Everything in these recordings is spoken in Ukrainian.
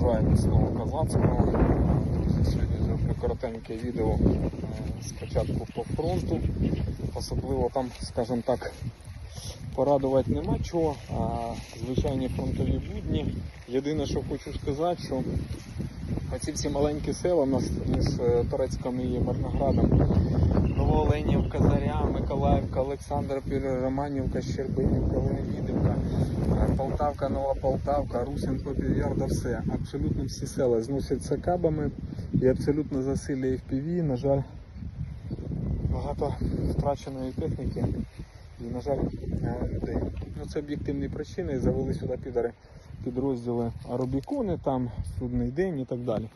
Бажаю міцного козацького. Друзі, сьогодні зроблю коротеньке відео е, спочатку по фронту. Особливо там, скажімо так, порадувати нема чого, а звичайні фронтові будні. Єдине, що хочу сказати, що оці всі маленькі села у нас між е, Торецьком і Марноградом, Новооленівка, Заря, Олександрпіль, Романівка, Щербинівка, Леонідівка, е, Полтавка, Нова Полтавка, Русин, Попів'ярда, все. Абсолютно всі села зносяться кабами і абсолютно засилля FPV. На жаль, багато втраченої техніки і, на жаль, е, людей. Ну, це об'єктивні причини. Завели сюди підари підрозділи Рубікони, там судний день і так далі.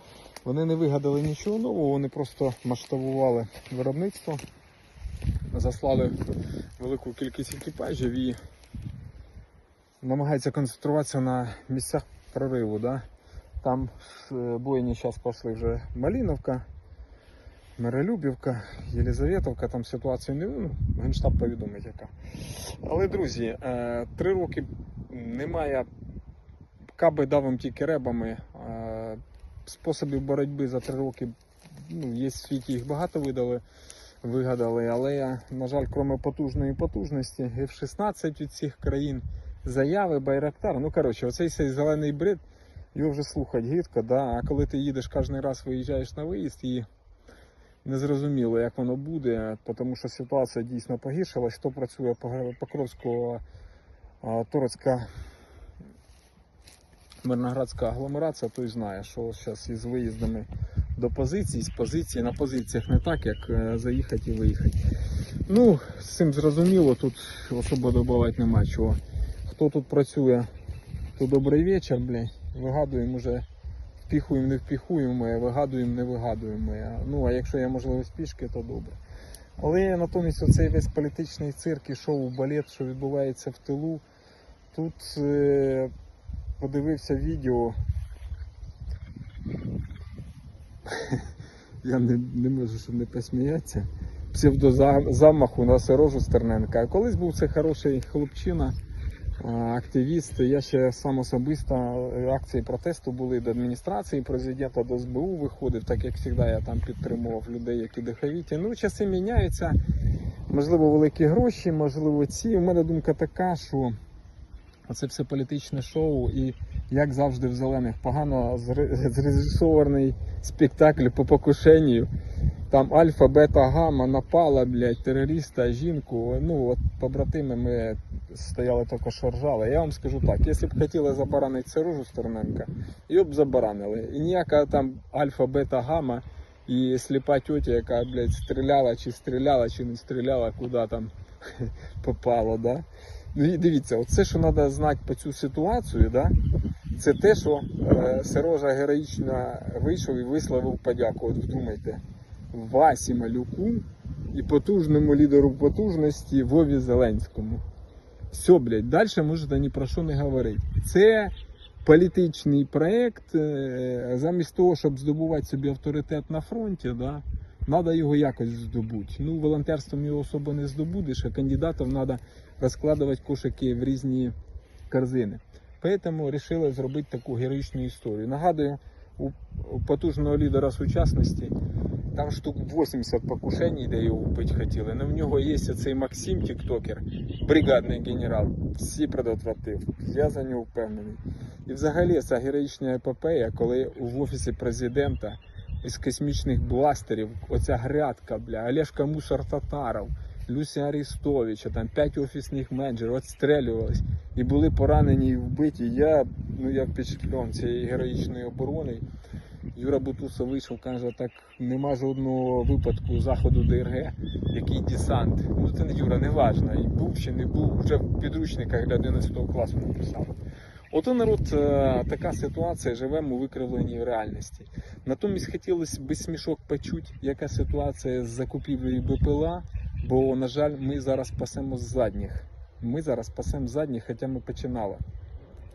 Вони не вигадали нічого нового, вони просто масштабували виробництво, заслали велику кількість екіпажів і намагаються концентруватися на місцях прориву. Да? Там е, бойні зараз пішли вже Маліновка, Миролюбівка, Єлизаветовка, там ситуація не ну, генштаб повідомить яка. Але, друзі, е, три роки немає каби давим тільки ребами. Е, Способів боротьби за три роки ну, є в світі, їх багато видали, вигадали, але, на жаль, крім потужної потужності, F-16 від цих країн, заяви, Байрактар. Ну, коротше, оцей цей зелений бред, його вже слухати гидко, да? а коли ти їдеш кожен раз, виїжджаєш на виїзд і незрозуміло, як воно буде, тому що ситуація дійсно погіршилась. Хто працює по Покровського, Торецька, Мирноградська агломерація, той знає, що зараз із виїздами до позицій, з позиції на позиціях не так, як е, заїхати і виїхати. Ну, з цим зрозуміло, тут особо додавати нема чого. Хто тут працює, то добрий вечір, блядь. Вигадуємо вже впіхуємо, не впіхуємо, вигадуємо, не вигадуємо. Ну, а якщо є можливість пішки, то добре. Але натомість оцей весь політичний цирк і шоу, балет, що відбувається в тилу, тут е, подивився відео. Я не, не можу щоб не посміятися. Псевдозамаху на Сирожу Стерненка. А колись був це хороший хлопчина, активіст. Я ще сам особисто е, акції протесту були до адміністрації президента, до СБУ виходив, так як завжди я там підтримував людей, які диховіті. Ну, часи міняються. Можливо, великі гроші, можливо, ці. У мене думка така, що це все політичне шоу, і як завжди в зелених, погано зре- зрежисований спектакль по покушенню. Там альфа, бета, гамма напала, блядь, терориста, жінку. Ну, от побратими ми стояли тільки що. Я вам скажу так, якщо б хотіли забаранити Сережу Стерненка, його б забаранили. І ніяка там альфа, бета, гамма і сліпа тьотя, яка, блядь, стріляла, чи стріляла, чи не стріляла, куди там попало, да? Ну дивіться, оце, що треба знати по цю ситуацію, да? Це те, що е, Сережа героїчно вийшов і висловив подяку. От вдумайте, Васі Малюку і потужному лідеру потужності Вові Зеленському. Все, блядь, далі можете ні про що не говорити. Це політичний проєкт, е, замість того, щоб здобувати собі авторитет на фронті, да, треба його якось здобути. Ну, волонтерством його особо не здобудеш, а кандидатів треба розкладувати кошики в різні корзини. Поэтому вирішили зробити таку героїчну історію. Нагадую, у потужного лідера сучасності там штук 80 покушень, де його вбити хотіли. Но в нього є цей Максим Тіктокер, бригадний генерал. Всі предотвратив. Я за нього впевнений. І взагалі ця героїчна епопея, коли в офісі президента із космічних бластерів, оця грядка, бля, Олешка Мусор Татаров, Люся Арістовича, там п'ять офісних менеджерів відстрелювались і були поранені і вбиті. Я, ну, я впечатлен цієї героїчної оборони. Юра Бутусов вийшов, каже, так нема жодного випадку заходу ДРГ, який десант. Ну це не Юра, не важно. І був чи не був, вже в підручниках для 11 класу написали. Ото народ, е, така ситуація, живемо у викривленій реальності. Натомість хотілося б смішок почути, яка ситуація з закупівлею БПЛА, бо, на жаль, ми зараз пасемо з задніх. Ми зараз пасемо з задніх, хоча ми починали.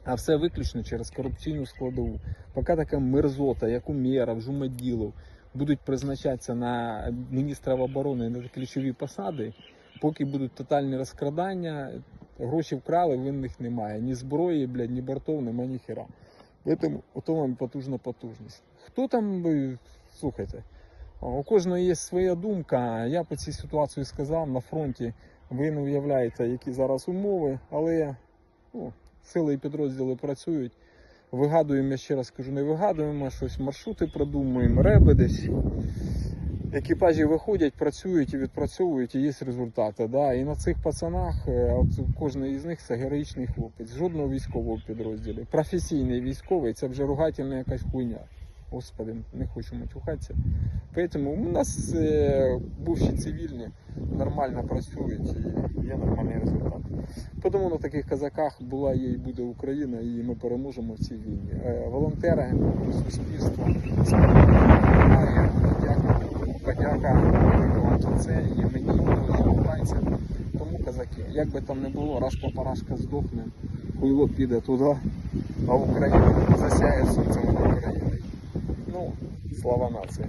А все виключно через корупційну складову. Поки така мерзота, як Умєров, Жумаділов, будуть призначатися на міністрів оборони на ключові посади, поки будуть тотальні розкрадання, гроші вкрали, винних немає. Ні зброї, блядь, ні бортов, нема ні хера. Тому вам потужна потужність. Хто там, слухайте, у кожного є своя думка. Я по цій ситуації сказав на фронті. Ви не уявляєте, які зараз умови, але ну, сили і підрозділи працюють. Вигадуємо, я ще раз кажу, не вигадуємо щось, маршрути продумуємо, реби десь. Екіпажі виходять, працюють і відпрацьовують, і є результати. Да? І на цих пацанах, е, кожен із них це героїчний хлопець, жодного військового підрозділу. Професійний військовий це вже ругательна якась хуйня. Господи, не хочу матюхатися. Тому у нас е, бувші цивільні нормально працюють і є нормальний результат. Тому на таких казаках була є і буде Україна, і ми переможемо в цій війні. Е, волонтери, суспільство. Дякую, подяка вам за і мені, і українцям. Тому казаки, як би там не було, раз попарашка здохне, хуйло піде туди, а Україна засяє сонцем. Ну, слава нації.